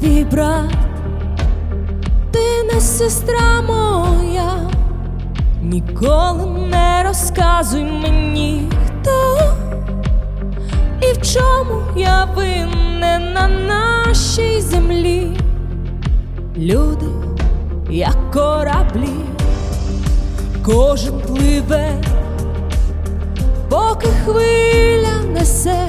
твій брат, ти не сестра моя, ніколи не розказуй мені, хто і в чому я винен на нашій землі. Люди, як кораблі, кожен пливе, поки хвиля несе,